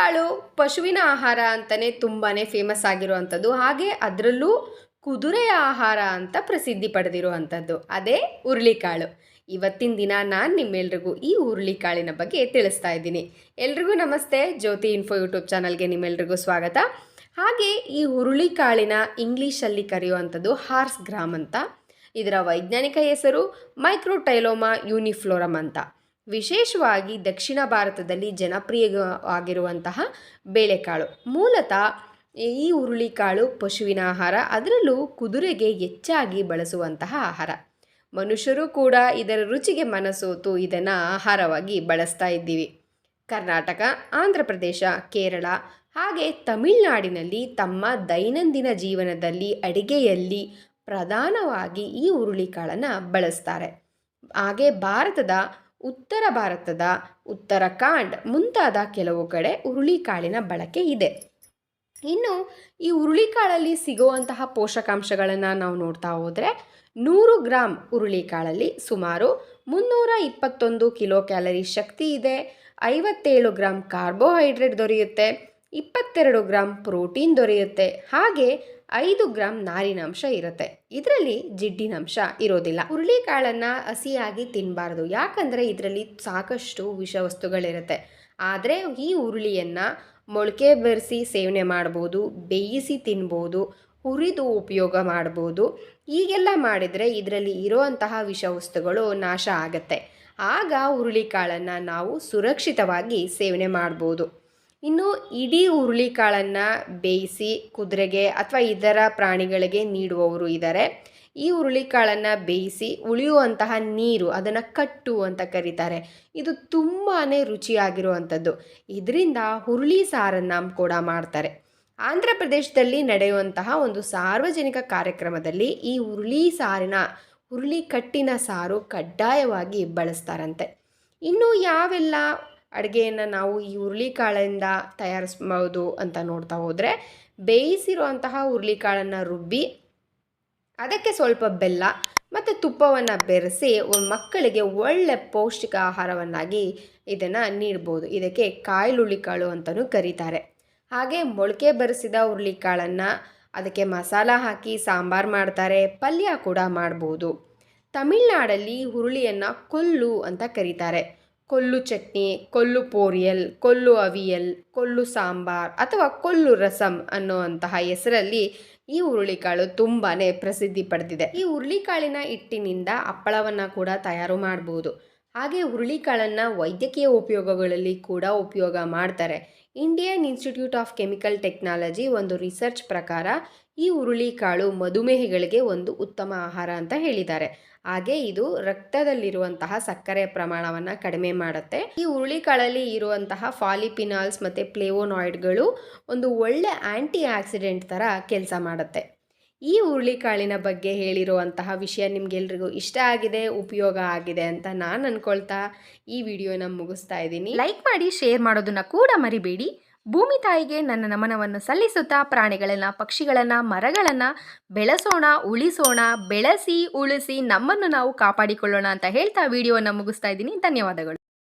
ಹುರುಳಿಕಾಳು ಪಶುವಿನ ಆಹಾರ ಅಂತಲೇ ತುಂಬಾ ಫೇಮಸ್ ಆಗಿರುವಂಥದ್ದು. ಹಾಗೆ ಅದರಲ್ಲೂ ಕುದುರೆಯ ಆಹಾರ ಅಂತ ಪ್ರಸಿದ್ಧಿ ಪಡೆದಿರುವಂಥದ್ದು. ಅದೇ ಹುರುಳಿಕಾಳು. ಇವತ್ತಿನ ದಿನ ನಾನು ನಿಮ್ಮೆಲ್ರಿಗೂ ಈ ಹುರುಳಿಕಾಳಿನ ಬಗ್ಗೆ ತಿಳಿಸ್ತಾ ಇದ್ದೀನಿ. ಎಲ್ರಿಗೂ ನಮಸ್ತೆ. ಜ್ಯೋತಿ ಇನ್ಫೋ ಯೂಟ್ಯೂಬ್ ಚಾನಲ್ಗೆ ನಿಮ್ಮೆಲ್ರಿಗೂ ಸ್ವಾಗತ. ಹಾಗೆ ಈ ಹುರುಳಿಕಾಳಿನ ಇಂಗ್ಲೀಷಲ್ಲಿ ಕರೆಯುವಂಥದ್ದು ಹಾರ್ಸ್ ಗ್ರಾಮ್ ಅಂತ. ಇದರ ವೈಜ್ಞಾನಿಕ ಹೆಸರು ಮೈಕ್ರೋಟೈಲೋಮಾ ಯೂನಿಫ್ಲೋರಮ್ ಅಂತ. ವಿಶೇಷವಾಗಿ ದಕ್ಷಿಣ ಭಾರತದಲ್ಲಿ ಜನಪ್ರಿಯವಾಗಿರುವಂತಹ ಬೇಳೆಕಾಳು. ಮೂಲತಃ ಈ ಹುರುಳಿಕಾಳು ಪಶುವಿನ ಆಹಾರ, ಅದರಲ್ಲೂ ಕುದುರೆಗೆ ಹೆಚ್ಚಾಗಿ ಬಳಸುವಂತಹ ಆಹಾರ. ಮನುಷ್ಯರು ಕೂಡ ಇದರ ರುಚಿಗೆ ಮನಸೋತು ಇದನ್ನು ಆಹಾರವಾಗಿ ಬಳಸ್ತಾ ಇದ್ದೀವಿ. ಕರ್ನಾಟಕ, ಆಂಧ್ರ ಪ್ರದೇಶ, ಕೇರಳ, ಹಾಗೆ ತಮಿಳುನಾಡಿನಲ್ಲಿ ತಮ್ಮ ದೈನಂದಿನ ಜೀವನದಲ್ಲಿ ಅಡಿಗೆಯಲ್ಲಿ ಪ್ರಧಾನವಾಗಿ ಈ ಹುರುಳಿಕಾಳನ್ನು ಬಳಸ್ತಾರೆ. ಹಾಗೆ ಭಾರತದ ಉತ್ತರ ಭಾರತದ ಉತ್ತರಾಖಂಡ್ ಮುಂತಾದ ಕೆಲವು ಕಡೆ ಹುರುಳಿಕಾಳಿನ ಬಳಕೆ ಇದೆ. ಇನ್ನು ಈ ಹುರುಳಿಕಾಳಲ್ಲಿ ಸಿಗುವಂತಹ ಪೋಷಕಾಂಶಗಳನ್ನು ನಾವು ನೋಡ್ತಾ ಹೋದರೆ ನೂರು ಗ್ರಾಮ್ ಹುರುಳಿಕಾಳಲ್ಲಿ ಸುಮಾರು ಮುನ್ನೂರ ಇಪ್ಪತ್ತೊಂದು ಕಿಲೋ ಕ್ಯಾಲರಿ ಶಕ್ತಿ ಇದೆ. ಐವತ್ತೇಳು ಗ್ರಾಮ್ ಕಾರ್ಬೋಹೈಡ್ರೇಟ್ ದೊರೆಯುತ್ತೆ. ಇಪ್ಪತ್ತೆರಡು ಗ್ರಾಮ್ ಪ್ರೋಟೀನ್ ದೊರೆಯುತ್ತೆ. ಹಾಗೆ ಐದು ಗ್ರಾಂ ನಾರಿನಾಂಶ ಇರುತ್ತೆ. ಇದರಲ್ಲಿ ಜಿಡ್ಡಿನಂಶ ಇರೋದಿಲ್ಲ. ಹುರುಳಿಕಾಳನ್ನು ಹಸಿಯಾಗಿ ತಿನ್ನಬಾರ್ದು ಯಾಕಂದರೆ ಇದರಲ್ಲಿ ಸಾಕಷ್ಟು ವಿಷವಸ್ತುಗಳಿರುತ್ತೆ. ಆದರೆ ಈ ಹುರುಳಿಯನ್ನು ಮೊಳಕೆ ಬೆರೆಸಿ ಸೇವನೆ ಮಾಡ್ಬೋದು, ಬೇಯಿಸಿ ತಿನ್ಬೋದು, ಹುರಿದು ಉಪಯೋಗ ಮಾಡ್ಬೋದು. ಹೀಗೆಲ್ಲ ಮಾಡಿದರೆ ಇದರಲ್ಲಿ ಇರುವಂತಹ ವಿಷವಸ್ತುಗಳು ನಾಶ ಆಗುತ್ತೆ. ಆಗ ಹುರುಳಿಕಾಳನ್ನು ನಾವು ಸುರಕ್ಷಿತವಾಗಿ ಸೇವನೆ ಮಾಡ್ಬೋದು. ಇನ್ನು ಇಡೀ ಹುರುಳಿಕಾಳನ್ನು ಬೇಯಿಸಿ ಕುದುರೆಗೆ ಅಥವಾ ಇತರ ಪ್ರಾಣಿಗಳಿಗೆ ನೀಡುವವರು ಇದ್ದಾರೆ ಈ ಹುರುಳಿಕಾಳನ್ನು ಬೇಯಿಸಿ ಉಳಿಯುವಂತಹ ನೀರು ಅದನ್ನು ಕಟ್ಟು ಅಂತ ಕರೀತಾರೆ. ಇದು ತುಂಬಾ ರುಚಿಯಾಗಿರುವಂಥದ್ದು. ಇದರಿಂದ ಹುರುಳಿ ಸಾರನ್ನು ಕೂಡ ಮಾಡ್ತಾರೆ. ಆಂಧ್ರ ಪ್ರದೇಶದಲ್ಲಿ ನಡೆಯುವಂತಹ ಒಂದು ಸಾರ್ವಜನಿಕ ಕಾರ್ಯಕ್ರಮದಲ್ಲಿ ಈ ಹುರುಳಿ ಸಾರಿನ, ಹುರುಳಿ ಕಟ್ಟಿನ ಸಾರು ಕಡ್ಡಾಯವಾಗಿ ಬಳಸ್ತಾರಂತೆ. ಇನ್ನು ಯಾವೆಲ್ಲ ಅಡುಗೆಯನ್ನು ನಾವು ಈ ಹುರುಳಿಕಾಳಿಂದ ತಯಾರಿಸ್ಬೋದು ಅಂತ ನೋಡ್ತಾ ಹೋದರೆ, ಬೇಯಿಸಿರುವಂತಹ ಹುರುಳಿಕಾಳನ್ನು ರುಬ್ಬಿ, ಅದಕ್ಕೆ ಸ್ವಲ್ಪ ಬೆಲ್ಲ ಮತ್ತು ತುಪ್ಪವನ್ನು ಬೆರೆಸಿ ಮಕ್ಕಳಿಗೆ ಒಳ್ಳೆ ಪೌಷ್ಟಿಕ ಆಹಾರವನ್ನಾಗಿ ಇದನ್ನು ನೀಡ್ಬೋದು. ಇದಕ್ಕೆ ಕಾಳು ಅಂತಲೂ ಕರೀತಾರೆ. ಹಾಗೆ ಮೊಳಕೆ ಬರೆಸಿದ ಹುರುಳಿಕಾಳನ್ನು ಅದಕ್ಕೆ ಮಸಾಲ ಹಾಕಿ ಸಾಂಬಾರು ಮಾಡ್ತಾರೆ, ಪಲ್ಯ ಕೂಡ ಮಾಡ್ಬೋದು. ತಮಿಳ್ನಾಡಲ್ಲಿ ಹುರುಳಿಯನ್ನು ಕೊಲ್ಲು ಅಂತ ಕರೀತಾರೆ. ಕೊಲ್ಲು ಚಟ್ನಿ, ಕೊಲ್ಲು ಪೋರಿಯಲ್, ಕೊಲ್ಲು ಅವಿಯಲ್, ಕೊಲ್ಲು ಸಾಂಬಾರ್ ಅಥವಾ ಕೊಲ್ಲು ರಸಂ ಅನ್ನುವಂತಹ ಹೆಸರಲ್ಲಿ ಈ ಹುರುಳಿಕಾಳು ತುಂಬಾ ಪ್ರಸಿದ್ಧಿ ಪಡೆದಿದೆ. ಈ ಹುರುಳಿಕಾಳಿನ ಹಿಟ್ಟಿನಿಂದ ಹಪ್ಪಳವನ್ನು ಕೂಡ ತಯಾರು ಮಾಡಬಹುದು ಹಾಗೆ ಹುರುಳಿಕಾಳನ್ನು ವೈದ್ಯಕೀಯ ಉಪಯೋಗಗಳಲ್ಲಿ ಕೂಡ ಉಪಯೋಗ ಮಾಡ್ತಾರೆ. Indian institute of chemical technology ಒಂದು ರಿಸರ್ಚ್ ಪ್ರಕಾರ ಈ ಹುರುಳಿಕಾಳು ಮಧುಮೇಹಿಗಳಿಗೆ ಒಂದು ಉತ್ತಮ ಆಹಾರ ಅಂತ ಹೇಳಿದ್ದಾರೆ. ಹಾಗೆ ಇದು ರಕ್ತದಲ್ಲಿರುವಂತಹ ಸಕ್ಕರೆ ಪ್ರಮಾಣವನ್ನು ಕಡಿಮೆ ಮಾಡುತ್ತೆ. ಈ ಹುರುಳಿಕಾಳಲ್ಲಿ ಇರುವಂತಹ ಫಾಲಿಪಿನಾಲ್ಸ್ ಮತ್ತು ಪ್ಲೇವೋನಾಯ್ಡ್ಗಳು ಒಂದು ಒಳ್ಳೆ ಆಂಟಿ ಆಕ್ಸಿಡೆಂಟ್ ಥರ ಕೆಲಸ ಮಾಡುತ್ತೆ. ಈ ಹುರುಳಿಕಾಳಿನ ಬಗ್ಗೆ ಹೇಳಿರುವಂತಹ ವಿಷಯ ನಿಮ್ಗೆಲ್ರಿಗೂ ಇಷ್ಟ ಆಗಿದೆ, ಉಪಯೋಗ ಆಗಿದೆ ಅಂತ ನಾನು ಅನ್ಕೊಳ್ತಾ ಈ ವಿಡಿಯೋನ ಮುಗಿಸ್ತಾ ಇದ್ದೀನಿ. ಲೈಕ್ ಮಾಡಿ ಶೇರ್ ಮಾಡೋದನ್ನ ಕೂಡ ಮರಿಬೇಡಿ. ಭೂಮಿ ತಾಯಿಗೆ ನನ್ನ ನಮನವನ್ನು ಸಲ್ಲಿಸುತ್ತಾ ಪ್ರಾಣಿಗಳನ್ನು, ಪಕ್ಷಿಗಳನ್ನು, ಮರಗಳನ್ನು ಬೆಳೆಸೋಣ, ಉಳಿಸೋಣ, ಬೆಳೆಸಿ, ಉಳಿಸಿ ನಮ್ಮನ್ನು ನಾವು ಕಾಪಾಡಿಕೊಳ್ಳೋಣ ಅಂತ ಹೇಳ್ತಾ ವಿಡಿಯೋವನ್ನು ಮುಗಿಸ್ತಾ ಇದ್ದೀನಿ. ಧನ್ಯವಾದಗಳು.